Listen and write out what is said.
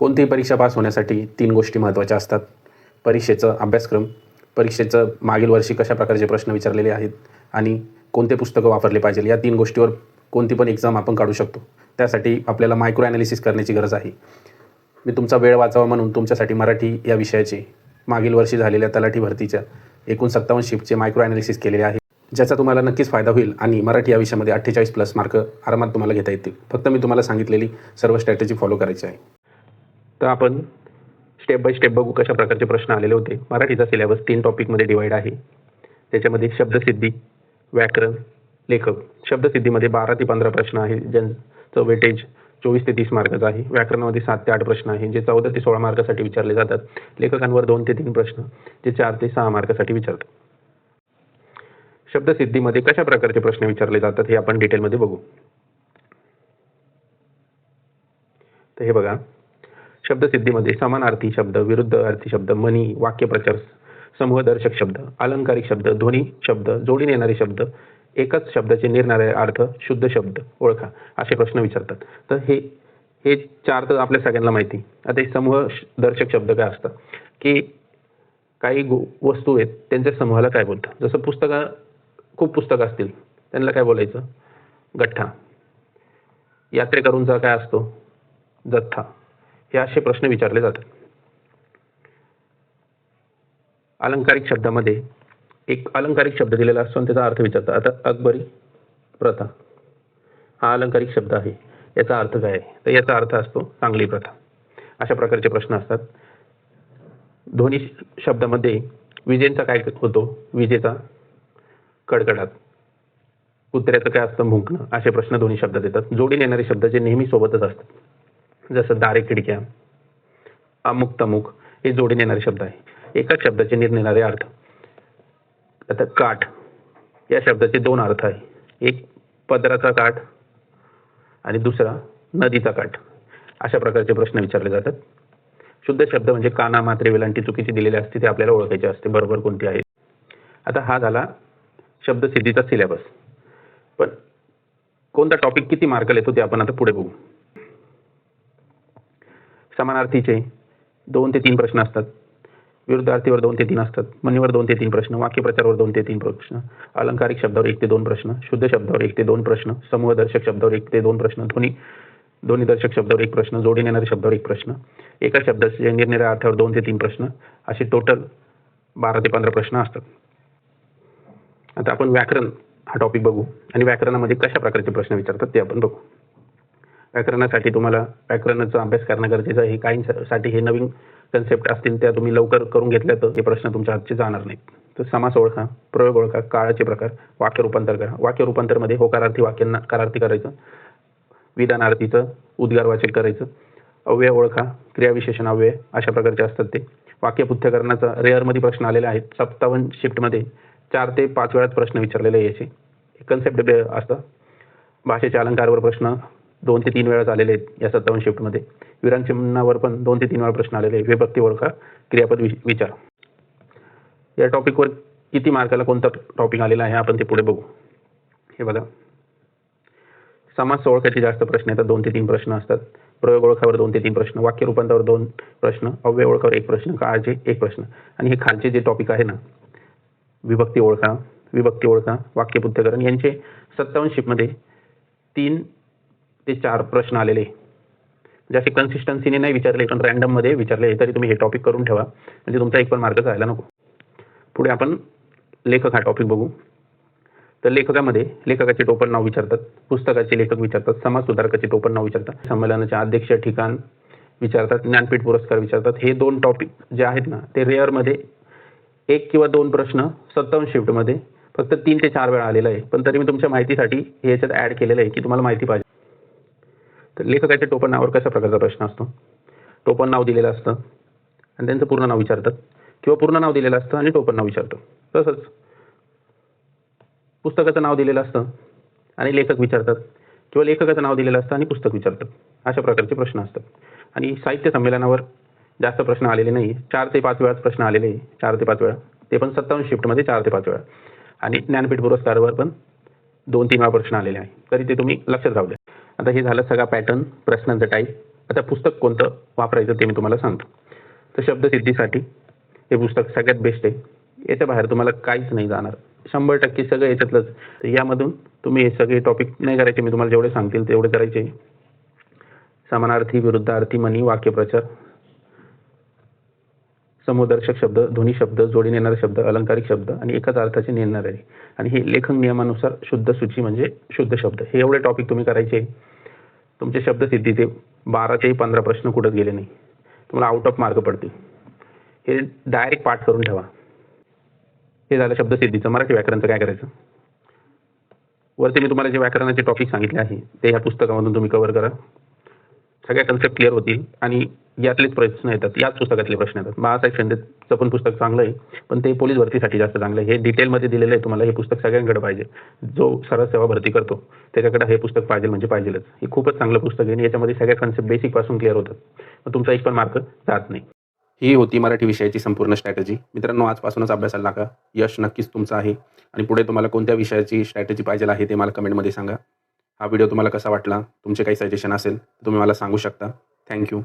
कोणतीही परीक्षा पास होण्यासाठी तीन गोष्टी महत्त्वाच्या असतात. परीक्षेचं अभ्यासक्रम परीक्षेचं मागील वर्षी कशा प्रकारचे प्रश्न विचारलेले आहेत आणि कोणते पुस्तकं वापरले पाहिजे या तीन गोष्टीवर कोणती पण एक्झाम आपण काढू शकतो. त्यासाठी आपल्याला मायक्रो ॲनालिसिस करण्याची गरज आहे. मी तुमचा वेळ वाचावा म्हणून तुमच्यासाठी मराठी या विषयाचे मागील वर्षी झालेल्या तलाठी भरतीच्या एकूण सत्तावन्न शिफ्टचे मायक्रो ॲनालिसिस केलेले आहे. ज्याचा तुम्हाला नक्कीच फायदा होईल आणि मराठी या विषयामध्ये अठ्ठेचाळीस प्लस मार्क आरामात तुम्हाला घेता येतील. फक्त मी तुम्हाला सांगितलेली सर्व स्ट्रॅटेजी फॉलो करायची आहे. तर आपण स्टेप बाय स्टेप बघू कशा प्रकारचे प्रश्न आलेले होते. मराठीचा सिलेबस तीन टॉपिकमध्ये डिवाईड आहे. त्याच्यामध्ये शब्दसिद्धी व्याकरण लेखक. शब्दसिद्धीमध्ये बारा ते पंधरा प्रश्न आहे. ज्यांचं वेटेज चोवीस ते तीस मार्काचा आहे. व्याकरणामध्ये सात ते आठ प्रश्न आहे. जे चौदा ते सोळा मार्कासाठी विचारले जातात. लेखकांवर दोन ते तीन प्रश्न जे चार ते सहा मार्कासाठी विचारतात. शब्दसिद्धीमध्ये कशा प्रकारचे प्रश्न विचारले जातात हे आपण डिटेलमध्ये बघू. तर हे बघा. शब्दसिद्धीमध्ये समानार्थी शब्द विरुद्ध अर्थी शब्द मनी वाक्यप्रचार समूहदर्शक शब्द अलंकारिक शब्द ध्वनी शब्द जोडीने येणारे शब्द एकच शब्दाचे निर्णारे अर्थ शुद्ध शब्द ओळखा असे प्रश्न विचारतात. तर हे हे चार तर आपल्या सगळ्यांना माहिती. आता हे समूह दर्शक शब्द काय असतात? की काही गो वस्तू आहेत त्यांच्या समूहाला काय बोलतात? जसं पुस्तकं खूप पुस्तकं असतील त्यांना काय बोलायचं? गठ्ठा. यात्रेकरूंचा काय असतो? जथ्था हे असे प्रश्न विचारले जातात. अलंकारिक शब्दामध्ये एक अलंकारिक शब्द दिलेला असतो आणि त्याचा अर्थ विचारतात. आता अकबरी प्रथा हा अलंकारिक शब्द आहे. याचा अर्थ काय आहे? तर याचा अर्थ असतो चांगली प्रथा. अशा प्रकारचे प्रश्न असतात. ध्वनी शब्दामध्ये विजेचा काय होतो? विजेचा कडकडाट. कुत्र्याचं काय असतं? भुंकणं असे प्रश्न दोन्ही शब्दात येतात. जोडीने येणारे शब्द जे नेहमी सोबतच असतात. जसं दारे खिडक्या अमुक तमुक हे जोडीने येणारे शब्द आहे. एकाच शब्दाचे निरनिराळे अर्थ. आता काठ या शब्दाचे दोन अर्थ आहे. एक पदराचा काठ आणि दुसरा नदीचा काठ. अशा प्रकारचे प्रश्न विचारले जातात. शुद्ध शब्द म्हणजे काना मात्रे वेलांटी चुकीची दिलेली असते ते आपल्याला ओळखायचे असते. बरोबर कोणती आहे? आता हा झाला शब्दसिद्धीचा सिलेबस पण कोणता टॉपिक किती मार्क येतो ते आपण आता पुढे बघू. समानार्थीचे दोन ते तीन प्रश्न असतात. विरुद्धार्थीवर दोन ते तीन असतात. मनीवर दोन ते तीन प्रश्न वाक्यप्रचारावर दोन ते तीन प्रश्न अलंकारिक शब्दावर एक ते दोन प्रश्न शुद्ध शब्दावर एक ते दोन प्रश्न समूहदर्शक शब्दावर एक ते दोन प्रश्न ध्वनी ध्वनीदर्शक शब्दावर एक प्रश्न जोडीने येणाऱ्या शब्दावर एक प्रश्न एका शब्दाचे निरनिराळ्या अर्थावर दोन ते तीन प्रश्न असे टोटल बारा ते पंधरा प्रश्न असतात. आता आपण व्याकरण हा टॉपिक बघू आणि व्याकरणामध्ये कशा प्रकारचे प्रश्न विचारतात ते आपण बघू. व्याकरणासाठी तुम्हाला व्याकरणाचा अभ्यास करणं गरजेचं आहे. काहींसाठी हे नवीन कन्सेप्ट असतील त्या तुम्ही लवकर करून घेतल्या तर हे प्रश्न तुमच्या हातचे जाणार नाहीत. तर समास ओळखा प्रयोग ओळखा काळाचे प्रकार वाक्य रूपांतर करा. वाक्य रूपांतरमध्ये होकारार्थी वाक्यांना कारार्थी करायचं. विधानार्थीचं उद्गारवाचक करायचं. अव्यय ओळखा क्रियाविशेषण अव्यय अशा प्रकारचे असतात ते. वाक्यपुथ्यकरणाचा रेअरमध्ये प्रश्न आलेले आहेत. सत्तावन्न शिफ्टमध्ये चार ते पाच वेळाच प्रश्न विचारलेले याचे कन्सेप्ट असतं. भाषेच्या अलंकारावर प्रश्न दोन ते तीन वेळा आलेले आहेत या सत्तावन्न शिफ्टमध्ये विरांचिन्हावर पण दोन ते तीन वेळा प्रश्न आलेले आहे विभक्ती ओळखा क्रियापद विचार. या टॉपिकवर किती मार्काला कोणता टॉपिक आलेला आहे आपण ते पुढे बघू. हे बघा. समाज ओळखाचे जास्त प्रश्न येतात दोन ते तीन प्रश्न असतात. प्रयोग ओळखावर दोन ते तीन प्रश्न वाक्य रूपांतरावर दोन प्रश्न अव्यय ओळखावर एक प्रश्न काळाचे एक प्रश्न. आणि हे खालचे जे टॉपिक आहे ना विभक्ती ओळखा विभक्ती ओळखा वाक्यपुथ्थकरण यांचे सत्तावन्न शिपमध्ये तीन ते चार प्रश्न आलेले. जसे कन्सिस्टन्सीने नाही विचारले पण रँडममध्ये विचारले तरी तुम्ही हे टॉपिक करून ठेवा. म्हणजे तुमचा एक पण मार्ग जायला नको. पुढे आपण लेखक हा टॉपिक बघू. तर लेखकामध्ये लेखकाचे टोपण नाव विचारतात पुस्तकाचे लेखक विचारतात समाज सुधारकाचे टोपण नाव विचारतात संमेलनाचे अध्यक्ष ठिकाण विचारतात ज्ञानपीठ पुरस्कार विचारतात. हे दोन टॉपिक जे आहेत ना ते रेअरमध्ये एक किंवा दोन प्रश्न सत्तावन्न शिफ्टमध्ये फक्त तीन ते चार वेळा आलेलं आहे. पण तरी मी तुमच्या माहितीसाठी हे याच्यात ॲड केलेलं आहे की तुम्हाला माहिती पाहिजे. तर लेखकाच्या टोपण नावावर कशा प्रकारचा प्रश्न असतो? टोपण नाव दिलेलं असतं आणि त्यांचं पूर्ण नाव विचारतात किंवा पूर्ण नाव दिलेलं असतं आणि टोपण नाव विचारतं. तसंच पुस्तकाचं नाव दिलेलं असतं आणि लेखक विचारतात किंवा लेखकाचं नाव दिलेलं असतं आणि पुस्तक विचारतात. अशा प्रकारचे प्रश्न असतात. आणि साहित्य संमेलनावर जास्त प्रश्न आलेले नाही चार ते पाच वेळाच प्रश्न आलेले आहे. चार ते पाच वेळा. ते पण सत्तावन्न शिफ्टमध्ये चार ते पाच वेळा. आणि ज्ञानपीठ पुरस्कारावर पण दोन तीन वेळा प्रश्न आलेले आहे. तरी ते तुम्ही लक्षात राहू द्या. आता हे झालं सगळा पॅटर्न प्रश्नांचा टाईप आता पुस्तक कोणतं वापरायचं ते मी तुम्हाला सांगतो. तर शब्दसिद्धीसाठी हे पुस्तक सगळ्यात बेस्ट आहे. याच्या बाहेर तुम्हाला काहीच नाही जाणार. शंभर टक्के सगळं याच्यातलंच. यामधून तुम्ही हे सगळे टॉपिक नाही करायचे मी तुम्हाला जेवढे सांगतील तेवढे करायचे. समानार्थी विरुद्धार्थी म्हणी वाक्यप्रचार. समुदर्शक शब्द ध्वनी शब्द जोडीने येणारे शब्द अलंकारिक शब्द आणि एकाच अर्थाचे नेणारे आणि हे लेखन नियमानुसार शुद्ध सूची म्हणजे शुद्ध शब्द. हे एवढे टॉपिक तुम्ही करायचे. तुमचे शब्दसिद्धीचे बाराचेही पंधरा प्रश्न कुठंच गेले नाही. तुम्हाला आउट ऑफ मार्क पडतील. हे डायरेक्ट पाठ करून ठेवा. हे झालं शब्दसिद्धीचं मराठी व्याकरणचं काय करायचं? वरती मी तुम्हाला जे व्याकरणाचे टॉपिक सांगितले आहे ते ह्या पुस्तकामधून तुम्ही कव्हर करा. सगळ्या कन्सेप्ट क्लिअर होतील आणि यातलेच प्रश्न येतात. याच पुस्तकातले प्रश्न येतात. बाळासाहेब शेंदेचं पण पुस्तक चांगलं आहे पण ते पोलीस भरतीसाठी जास्त चांगलं आहे. हे डिटेलमध्ये दिलेलं आहे. तुम्हाला हे पुस्तक सगळ्यांकडे पाहिजे. जो सरळ सेवा भरती करतो त्याच्याकडे हे पुस्तक पाहिजे म्हणजे पाहिजेलच. हे खूपच चांगलं पुस्तक आहे आणि याच्यामध्ये सगळ्या कन्सेप्ट बेसिकपासून क्लिअर होतात. मग तुमचा एक पण मार्क जात नाही. ही होती मराठी विषयाची संपूर्ण स्ट्रॅटेजी मित्रांनो आजपासूनच अभ्यासाला लागा यश नक्कीच तुमचं आहे. आणि पुढे तुम्हाला कोणत्या विषयाची स्ट्रॅटेजी पाहिजे आहे ते मला कमेंटमध्ये सांगा. हा व्हिडिओ तुम्हाला कसा वाटला? तुमचे काही सजेशन असेल तुम्ही मला सांगू शकता. थँक्यू